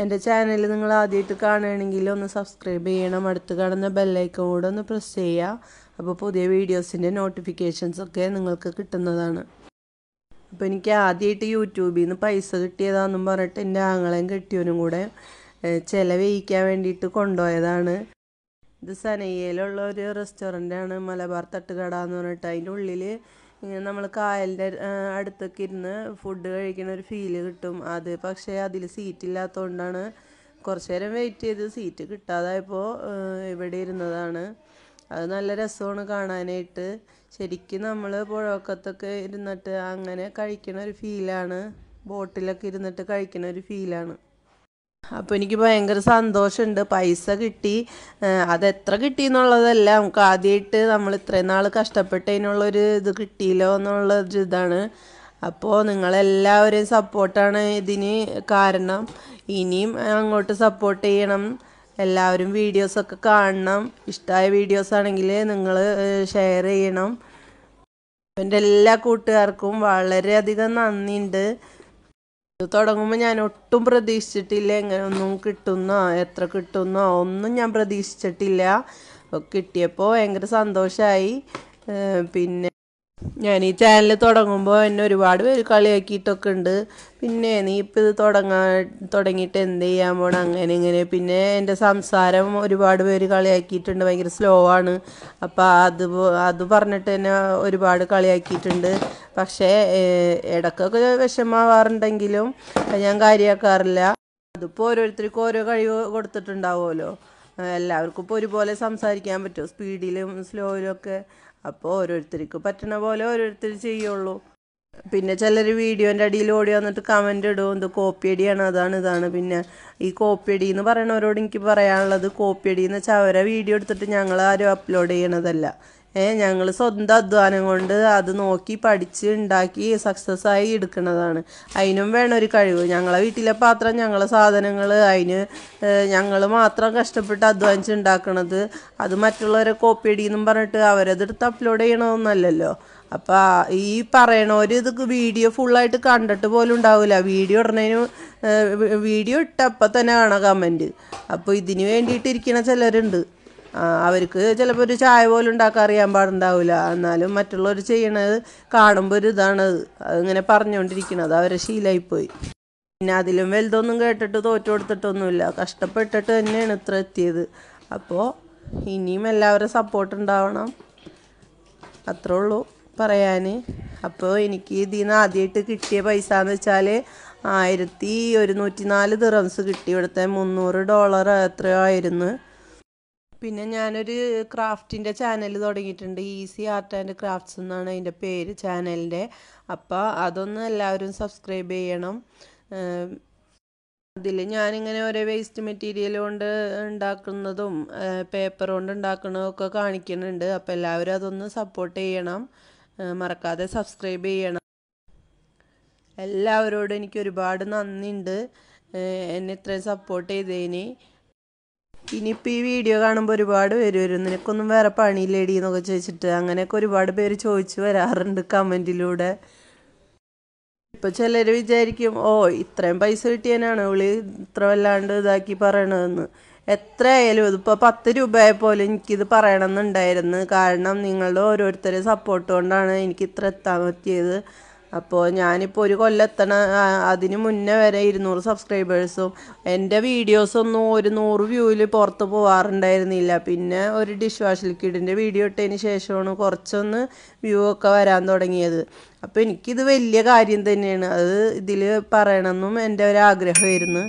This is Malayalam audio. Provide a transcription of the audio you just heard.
എന്റെ ചാനൽ നിങ്ങൾ ആദ്യമായിട്ട് കാണുകയാണെങ്കിൽ ഒന്ന് സബ്സ്ക്രൈബ് ചെയ്യണം. അടുത്ത് കാണുന്ന ബെല്ലൈക്കൺ കൂടെ ഒന്ന് പ്രസ് ചെയ്യുക. അപ്പോൾ പുതിയ വീഡിയോസിന്റെ നോട്ടിഫിക്കേഷൻസ് ഒക്കെ നിങ്ങൾക്ക് കിട്ടുന്നതാണ്. അപ്പോൾ എനിക്ക് ആദ്യമായിട്ട് യൂട്യൂബിൽ നിന്ന് പൈസ കിട്ടിയതാണെന്നും പറഞ്ഞിട്ട് എന്റെ ആങ്ങളെയും കെട്ടിയവനും കൂടെ ചിലവഴിക്കാൻ വേണ്ടിയിട്ട് കൊണ്ടുപോയതാണ്. ഇത് സനയ്യയിലുള്ള ഒരു റെസ്റ്റോറന്റാണ് മലബാർ തട്ടുകട എന്ന് പറഞ്ഞിട്ട് അതിന്റെ ഉള്ളിൽ ഇങ്ങനെ നമ്മൾ കായലിന്റെ അടുത്തൊക്കെ ഇരുന്ന് ഫുഡ് കഴിക്കുന്ന ഒരു ഫീൽ കിട്ടും. അത് പക്ഷേ അതിൽ സീറ്റ് ഇല്ലാത്തതുകൊണ്ടാണ് കുറച്ച് നേരം വെയിറ്റ് ചെയ്ത് സീറ്റ് കിട്ടാതായപ്പോൾ ഇവിടെ ഇരുന്നതാണ്. അത് നല്ല രസമാണ് കാണാനായിട്ട്. ശരിക്കും നമ്മൾ പുഴക്കത്തൊക്കെ ഇരുന്നിട്ട് അങ്ങനെ കഴിക്കണ ഒരു ഫീലാണ് ബോട്ടിലൊക്കെ ഇരുന്നിട്ട് കഴിക്കണ ഒരു ഫീലാണ് അപ്പോൾ എനിക്ക് ഭയങ്കര സന്തോഷമുണ്ട്. പൈസ കിട്ടി. അതെത്ര കിട്ടി എന്നുള്ളതല്ല. നമുക്ക് ആദ്യമായിട്ട് നമ്മൾ ഇത്രയും നാൾ കഷ്ടപ്പെട്ടതിനുള്ളൊരു ഇത് കിട്ടിയില്ലോ എന്നുള്ള ഒരു ഇതാണ്. അപ്പോൾ നിങ്ങളെല്ലാവരെയും സപ്പോർട്ടാണ് ഇതിന് കാരണം. ഇനിയും അങ്ങോട്ട് സപ്പോർട്ട് ചെയ്യണം. എല്ലാവരും വീഡിയോസൊക്കെ കാണണം. ഇഷ്ടമായ വീഡിയോസ് ആണെങ്കിൽ നിങ്ങൾ ഷെയർ ചെയ്യണം. എന്റെ എല്ലാ കൂട്ടുകാർക്കും വളരെയധികം നന്ദിയുണ്ട്. ഇത് തുടങ്ങുമ്പോൾ ഞാൻ ഒട്ടും പ്രതീക്ഷിച്ചിട്ടില്ല എങ്ങനെ ഒന്നും കിട്ടുന്നോ എത്ര കിട്ടുന്നോ ഒന്നും ഞാൻ പ്രതീക്ഷിച്ചിട്ടില്ല. കിട്ടിയപ്പോൾ ഭയങ്കര സന്തോഷമായി പിന്നെ ഞാൻ ഈ ചാനൽ തുടങ്ങുമ്പോൾ എന്നെ ഒരുപാട് പേര് കളിയാക്കിയിട്ടൊക്കെ ഉണ്ട് പിന്നെ നീ ഇപ്പം ഇത് തുടങ്ങാൻ തുടങ്ങിയിട്ട് എന്ത് ചെയ്യാൻ പോണം? അങ്ങനെ ഇങ്ങനെ. പിന്നെ എന്റെ സംസാരം ഒരുപാട് പേര് കളിയാക്കിയിട്ടുണ്ട്. ഭയങ്കര സ്ലോ ആണ്. അപ്പോൾ അത് അത് പറഞ്ഞിട്ട് എന്നെ ഒരുപാട് കളിയാക്കിയിട്ടുണ്ട്. പക്ഷേ ഇടക്കൊക്കെ വിഷമാവാറുണ്ടെങ്കിലും ഞാൻ കാര്യമാക്കാറില്ല അതിപ്പോൾ ഓരോരുത്തർക്കും ഓരോ കഴിവ് കൊടുത്തിട്ടുണ്ടാവുമല്ലോ. എല്ലാവർക്കും ഇപ്പോൾ ഒരുപോലെ സംസാരിക്കാൻ പറ്റുമോ? സ്പീഡിലും സ്ലോയിലും ഒക്കെ അപ്പോൾ ഓരോരുത്തർക്ക് പറ്റണ പോലെ ഓരോരുത്തർ ചെയ്യുള്ളൂ. പിന്നെ ചിലർ വീഡിയോന്റെ അടിയിൽ ഓടി വന്നിട്ട് കമന്റ് ഇടും. ഇത് കോപ്പിയടിയാണ് അതാണ് ഇതാണ്. പിന്നെ ഈ കോപ്പി അടി എന്ന് പറയണവരോട് എനിക്ക് പറയാനുള്ളത് കോപ്പിയടി എന്ന് വെച്ചാൽ അവരെ വീഡിയോ എടുത്തിട്ട് ഞങ്ങൾ ആരും അപ്ലോഡ് ചെയ്യണതല്ല. ഞങ്ങൾ സ്വന്തം അധ്വാനം കൊണ്ട് അത് നോക്കി പഠിച്ച് ഉണ്ടാക്കി സക്സസ് ആയി എടുക്കുന്നതാണ്. അതിനും വേണം ഒരു കഴിവ്. ഞങ്ങളെ വീട്ടിലെ പാത്രം ഞങ്ങളെ സാധനങ്ങൾ അതിന് ഞങ്ങൾ മാത്രം കഷ്ടപ്പെട്ട് അധ്വാനിച്ച് ഉണ്ടാക്കണത് അത് മറ്റുള്ളവരെ കോപ്പി എന്നും പറഞ്ഞിട്ട് അവരതെടുത്ത് അപ്ലോഡ് ചെയ്യണമെന്നല്ലല്ലോ അപ്പം ഈ പറയണവർ ഇത് വീഡിയോ ഫുള്ളായിട്ട് കണ്ടിട്ട് പോലും ഉണ്ടാവില്ല വീഡിയോ ഇടണതിന് വീഡിയോ ഇട്ടപ്പോൾ തന്നെ കാണാം കമന്റ് അപ്പോൾ ഇതിന് വേണ്ടിയിട്ട് ചിലരുണ്ട്. അവർക്ക് ചിലപ്പോൾ ഒരു ചായ പോലും ഉണ്ടാക്കാൻ അറിയാൻ പാടുണ്ടാവില്ല എന്നാലും മറ്റുള്ളവർ ചെയ്യണത് കാണുമ്പോൾ ഒരു ഇതാണ്. അതിങ്ങനെ പറഞ്ഞുകൊണ്ടിരിക്കുന്നത് അവരെ ശീലമായിപ്പോയി പിന്നെ അതിലും വലുതൊന്നും കേട്ടിട്ട് തോറ്റു കൊടുത്തിട്ടൊന്നുമില്ല. കഷ്ടപ്പെട്ടിട്ട് തന്നെയാണ് ഇത്ര എത്തിയത്. അപ്പോൾ ഇനിയും എല്ലാവരും സപ്പോർട്ട് ഉണ്ടാവണം. അത്രേ ഉള്ളൂ പറയാൻ അപ്പോൾ എനിക്ക് ഇതിൽ നിന്ന് ആദ്യമായിട്ട് കിട്ടിയ പൈസ എന്ന് വെച്ചാൽ ആയിരത്തി ഒരുന്നൂറ്റി നാല് ദിറംസ് കിട്ടി. ഇവിടുത്തെ മുന്നൂറ് ഡോളർ എത്രയോ ആയിരുന്നു. പിന്നെ ഞാനൊരു ക്രാഫ്റ്റിന്റെ ചാനൽ തുടങ്ങിയിട്ടുണ്ട്. ഈസി ആർട്ട് ആൻഡ് ക്രാഫ്റ്റ്സ് എന്നാണ് അതിന്റെ പേര് ചാനലിന്റെ അപ്പോൾ അതൊന്ന് എല്ലാവരും സബ്സ്ക്രൈബ് ചെയ്യണം. അതിൽ ഞാനിങ്ങനെ ഓരോ വേസ്റ്റ് മെറ്റീരിയൽ കൊണ്ട് ഉണ്ടാക്കുന്നതും പേപ്പർ കൊണ്ട് ഉണ്ടാക്കുന്നതൊക്കെ കാണിക്കുന്നുണ്ട്. അപ്പോൾ എല്ലാവരും അതൊന്ന് സപ്പോർട്ട് ചെയ്യണം. മറക്കാതെ സബ്സ്ക്രൈബ് ചെയ്യണം. എല്ലാവരോടും എനിക്ക് ഒരുപാട് നന്ദിയുണ്ട് എന്നെ ഇത്രയും സപ്പോർട്ട് ചെയ്തതിന് ഇനിയിപ്പോൾ ഈ വീഡിയോ കാണുമ്പോൾ ഒരുപാട് പേര് വരും. നിനക്കൊന്നും വേറെ പണിയില്ലേടി എന്നൊക്കെ ചോദിച്ചിട്ട് അങ്ങനെയൊക്കെ ഒരുപാട് പേര് ചോദിച്ചു വരാറുണ്ട് കമന്റിലൂടെ ഇപ്പോൾ ചിലർ വിചാരിക്കും ഓ ഇത്രയും പൈസ കിട്ടിയാനാണ്. വിളി ഇത്ര വല്ലാണ്ട് ഇതാക്കി പറയണതെന്ന്. എത്ര ആയാലും ഇതിപ്പോൾ പത്ത് രൂപയായപ്പോലും എനിക്കിത് പറയണമെന്നുണ്ടായിരുന്നു. കാരണം നിങ്ങളുടെ ഓരോരുത്തരെ സപ്പോർട്ട് കൊണ്ടാണ് എനിക്ക് ഇത്ര എത്താൻ പറ്റിയത്. അപ്പോൾ ഞാനിപ്പോൾ ഒരു കൊല്ലെത്തണ അതിന് മുന്നേ വരെ ഇരുന്നൂറ് സബ്സ്ക്രൈബേഴ്സും എന്റെ വീഡിയോസൊന്നും ഒരു നൂറ് വ്യൂവിൽ പുറത്ത് പോകാറുണ്ടായിരുന്നില്ല പിന്നെ ഒരു ഡിഷ് വാഷ് ലിക്വിഡിന്റെ വീഡിയോ ഇട്ടതിന് ശേഷമാണ് കുറച്ചൊന്ന് വ്യൂ ഒക്കെ വരാൻ തുടങ്ങിയത്. അപ്പോൾ എനിക്കിത് വലിയ കാര്യം തന്നെയാണ്. അത് ഇതിൽ പറയണമെന്നും എന്റെ ഒരു ആഗ്രഹമായിരുന്നു